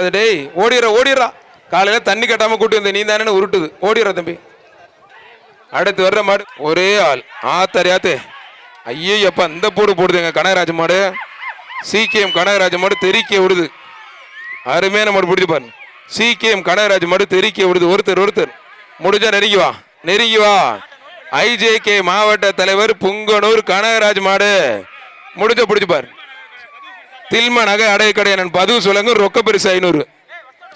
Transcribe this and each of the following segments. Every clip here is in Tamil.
அது டேய் ஓடிடுற ஓடிடுறா. காலையில் தண்ணி கட்டாமல் கூட்டி வந்த நீ தானே உருட்டுது. ஓடிடுற தம்பி. அடுத்து வர்ற மாடு ஒரே ஆள். ஆத்தாரி ஐயோ அப்பா இந்த போடு போடுதுங்க கனகராஜ் மாடு. சிகேஎம் கனகராஜ் மாடு தெறிக்க விடுது. அருமையான மாடு பிடிச்சி பாருங்க. சிகேஎம் கனகராஜ் மாடு தெறிக்க விடுது. ஒருத்தர் ஒருத்தர். முடிஞ்சா நெருங்கி வா. நெருங்கி வா. ஐஜேகே மாவட்ட தலைவர் புங்கனூர் கனகராஜ் மாடு. முடிஞ்ச பிடிச்சி தில்ம நகை அடைய கடையனன் பதுவு ரொக்க பரிசு ஐநூறு.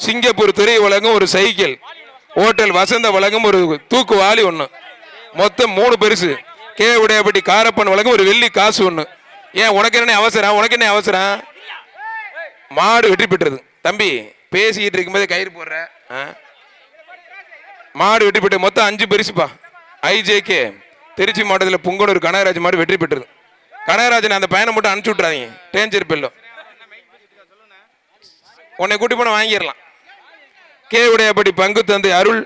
சிங்கப்பூர் துறை வழங்கும் ஒரு சைக்கிள். ஹோட்டல் வசந்த வழங்கும் ஒரு தூக்கு வாலி ஒன்று மொத்தம் மூணு பரிசு. கே உடையப்பட்டி காரப்பன் வழங்கும் ஒரு வெள்ளி காசு ஒன்று ஏன் உனக்கு என்ன அவசரம்? உனக்கு என்ன அவசரம்? மாடு வெற்றி பெற்றது. தம்பி பேசிக்கிட்டு இருக்கும்போதே கயிறு போடுற மாடு வெற்றி பெற்றது. மொத்தம் அஞ்சு பரிசுப்பா. ஐஜேகே. திருச்சி மாவட்டத்தில் புங்கனூர் கனகராஜ் மாடு வெற்றி பெற்றது. கனகராஜன் அந்த பையனை மட்டும் அனுப்பிச்சு விட்றாதீங்க டேஞ்சர் பெல்லோ உன்னை கூட்டி போன வாங்கிடலாம். கே உடையபடி பங்கு தந்தை அருள்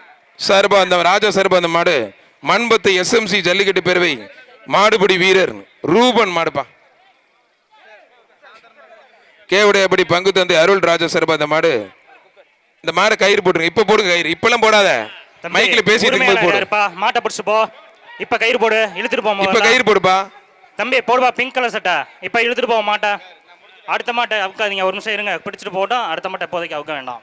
சார்பா அந்த ராஜா சார்பா அந்த மாடு. மண்பத்து எஸ்எம்சி ஜல்லிக்கட்டு பேரவை மாடுபிடி வீரர் ரூபன் மாடுப்பா. கே உடையபடி பங்கு தந்தை அருள் ராஜா சார்பா அந்த மாடு. இந்த மாடை கயிறு போட்டுருங்க. இப்ப போடுங்க கயிறு. இப்பெல்லாம் போடாத. தம்பி, மைக்ல பேசிட்டு போடு? மாட்டை பிடிச்சு போ இப்ப கயிறு போடு. இழுத்துட்டு போ இப்ப. கயிறு போடுப்பா. தம்பி போடுவா பிங்க் கலர் சட்டை. இப்போ இழுத்துட்டு போக மாட்டேன். அடுத்த மாட்டை அவுக்காதீங்க. ஒரு நிமிஷம் இருங்க. பிடிச்சிட்டு போட்டோம் அடுத்த மாட்டை இப்போதைக்கு அவுக்க வேண்டாம்.